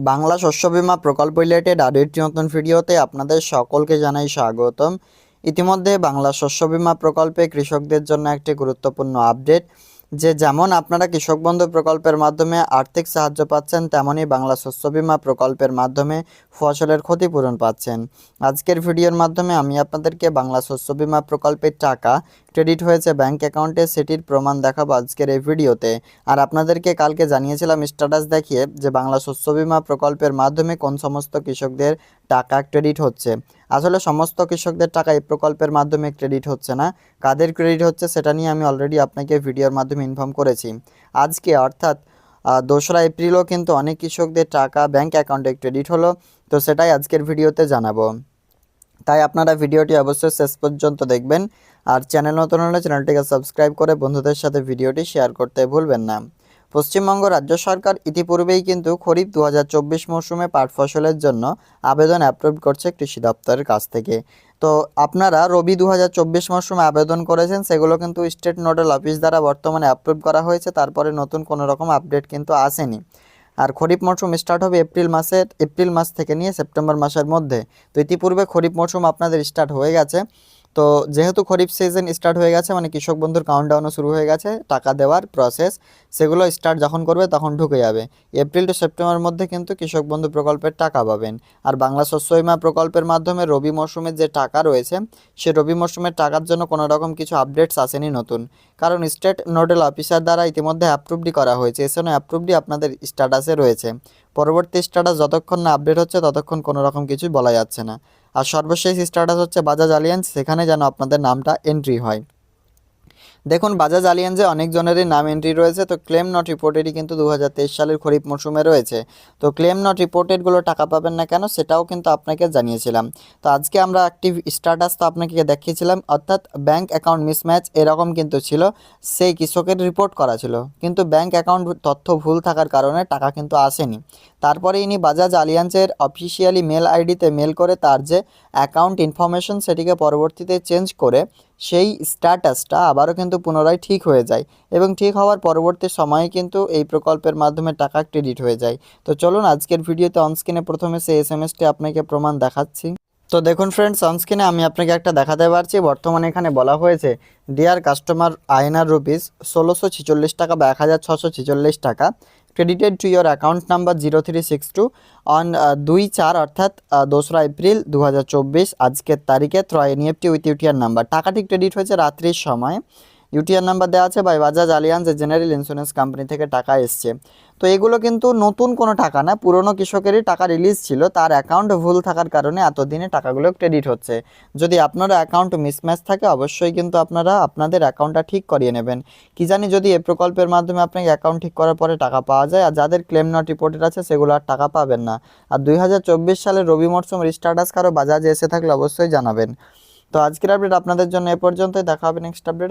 বাংলা শস্য বিমা প্রকল্প রিলেটেড আরও একটি নতুন ভিডিওতে আপনাদের সকলকে জানাই স্বাগতম। ইতিমধ্যে বাংলা শস্য বিমা প্রকল্পে কৃষকদের জন্য একটি গুরুত্বপূর্ণ আপডেট যে যেমন আপনারা কৃষক বন্ধু প্রকল্পের মাধ্যমে আর্থিক সাহায্য পাচ্ছেন, তেমনই বাংলা শস্য বিমা প্রকল্পের মাধ্যমে ফসলের ক্ষতিপূরণ পাচ্ছেন। আজকের ভিডিওর মাধ্যমে আমি আপনাদেরকে বাংলা শস্য বিমা প্রকল্পের টাকা, ক্রেডিট হয়েছে ব্যাংক অ্যাকাউন্টে, সেটির প্রমাণ দেখাবো আজকের এই ভিডিওতে। আর আপনাদেরকে কালকে জানিয়েছিলাম স্ট্যাটাস দেখিয়ে যে বাংলা শস্য বিমা প্রকল্পের মাধ্যমে কোন সমস্ত কৃষকদের টাকা ক্রেডিট হচ্ছে। আসলে সমস্ত কৃষকদের টাকা এই প্রকল্পের মাধ্যমে ক্রেডিট হচ্ছে না। কাদের ক্রেডিট হচ্ছে সেটা নিয়ে আমি অলরেডি আপনাকে ভিডিওর মাধ্যমে ইনফর্ম করেছি। আজকে অর্থাৎ দোসরা এপ্রিলও কিন্তু অনেক কৃষকদের টাকা ব্যাংক অ্যাকাউন্টে ক্রেডিট হলো। তো সেটাই আজকের ভিডিওতে জানাব। তাই আপনারা ভিডিওটি অবশ্যই শেষ পর্যন্ত দেখবেন। আর চ্যানেল নতুন হলে চ্যানেলটিকে সাবস্ক্রাইব করে বন্ধুদের সাথে ভিডিওটি শেয়ার করতে ভুলবেন না। পশ্চিমবঙ্গ রাজ্য সরকার ইতিপূর্বেই কিন্তু খরিফ দু হাজার চব্বিশ মৌসুমে পাট ফসলের জন্য আবেদন অ্যাপ্রুভ করছে কৃষি দপ্তরের কাছ থেকে। তো আপনারা রবি দু হাজার চব্বিশ মৌসুমে আবেদন করেছেন, সেগুলো কিন্তু স্টেট নোডাল অফিস দ্বারা বর্তমানে অ্যাপ্রুভ করা হয়েছে, তারপরে নতুন কোনো রকম আপডেট কিন্তু আসেনি। আর খরিফ মরশুম স্টার্ট হবে এপ্রিল মাসের, এপ্রিল মাস থেকে নিয়ে সেপ্টেম্বর মাসের মধ্যে। তো ইতিপূর্বে খরিফ মরশুম আপনাদের স্টার্ট হয়ে গেছে। তো যেহেতু খরিফ সিজন স্টার্ট হয়ে গেছে মানে কৃষক বন্ধুর কাউন্টডাউনও শুরু হয়ে গেছে, টাকা দেওয়ার প্রসেস সেগুলো স্টার্ট যখন করবে তখন ঢুকে যাবে। এপ্রিল টু সেপ্টেম্বর মধ্যে কিন্তু কৃষক বন্ধু প্রকল্পের টাকা পাবেন। আর বাংলা শস্য বীমা প্রকল্পের মাধ্যমে রবি মরশুমের যে টাকা রয়েছে, সে রবি মরশুমের টাকার জন্য কোনো রকম কিছু আপডেটস আসেনি নতুন। কারণ স্টেট নোডাল অফিসার দ্বারা ইতিমধ্যে অ্যাপ্রুভডি করা হয়েছে এসে অ্যাপ্রুভডি আপনাদের স্ট্যাটাসে রয়েছে। পরবর্তী স্ট্যাটাস যতক্ষণ না আপডেট হচ্ছে, ততক্ষণ কোনো রকম কিছু বলা যাচ্ছে না। আর সর্বশেষ স্ট্যাটাস হচ্ছে বাজাজ আলিয়ান্স, সেখানে যেন আপনাদের নামটা এন্ট্রি হয়। দেখুন, বাজাজ আলিয়ান্সে অনেকজনেরই নাম এন্ট্রি রয়েছে। তো ক্লেম নট রিপোর্টেডই কিন্তু দু হাজার তেইশ সালের খরিফ মরশুমে রয়েছে। তো ক্লেম নট রিপোর্টেডগুলো টাকা পাবেন না কেন সেটাও কিন্তু আপনাকে জানিয়েছিলাম। তো আজকে আমরা অ্যাক্টিভ স্ট্যাটাস তো আপনাকে দেখিয়েছিলাম, অর্থাৎ ব্যাংক অ্যাকাউন্ট মিসম্যাচ এরকম কিন্তু ছিল, সেই কৃষকের রিপোর্ট করা ছিল। কিন্তু ব্যাংক অ্যাকাউন্ট তথ্য ভুল থাকার কারণে টাকা কিন্তু আসেনি। তারপরে ইনি বাজাজ আলিয়ান্সের অফিসিয়ালি মেল আইডিতে মেল করে তার যে অ্যাকাউন্ট ইনফরমেশন সেটিকে পরবর্তীতে চেঞ্জ করে, সেই স্ট্যাটাসটা আবারও কিন্তু পুনরায় ঠিক হয়ে যায় এবং ঠিক হওয়ার পরবর্তী সময়ে কিন্তু এই প্রকল্পের মাধ্যমে টাকা ক্রেডিট হয়ে যায়। তো চলুন আজকের ভিডিওতে অনস্ক্রিনে প্রথমে সেই এস এম এসটি আপনাকে প্রমাণ দেখাচ্ছি। তো দেখুন ফ্রেন্ডস অনস্ক্রিনে আমি আপনাকে একটা দেখাতে পারছি। বর্তমানে এখানে বলা হয়েছে ডিয়ার কাস্টমার আইনার রুপিস ষোলোশো ছিচল্লিশ টাকা বা এক হাজার ছশো ছিচল্লিশ টাকা credited to your account number zero three six two one দুই চার অর্থাৎ দোসরা এপ্রিল দু হাজার চব্বিশ, আজকের তারিখে through NEFT with UTR number টাকাটি ক্রেডিট হয়েছে রাত্রির সময়। ইউটিআর নাম্বার দেওয়া আছে by Bajaj Allianz general insurance company থেকে টাকা এসছে। তো এগুলো কিন্তু নতুন কোনো টাকা না, পুরনো কৃষকেরই টাকা রিলিজ ছিল, তার অ্যাকাউন্ট ভুল থাকার কারণে এতদিনে টাকাগুলো ক্রেডিট হচ্ছে। যদি আপনারা অ্যাকাউন্ট মিসম্যাচ থাকে, অবশ্যই কিন্তু আপনারা আপনাদের অ্যাকাউন্টটা ঠিক করিয়ে নেবেন। কি জানি যদি এই প্রকল্পের মাধ্যমে আপনাকে অ্যাকাউন্ট ঠিক করার পরে টাকা পাওয়া যায়, আর যাদের ক্লেম নট রিপোর্টেড আছে, সেগুলো আর টাকা পাবেন না। আর দুই সালের রবি মরশুম রিস্টার্টাস কারও বাজাজে এসে থাকলে অবশ্যই জানাবেন। তো আজকের আপডেট আপনাদের জন্য এ পর্যন্তই, দেখা হবে নেক্সট আপডেট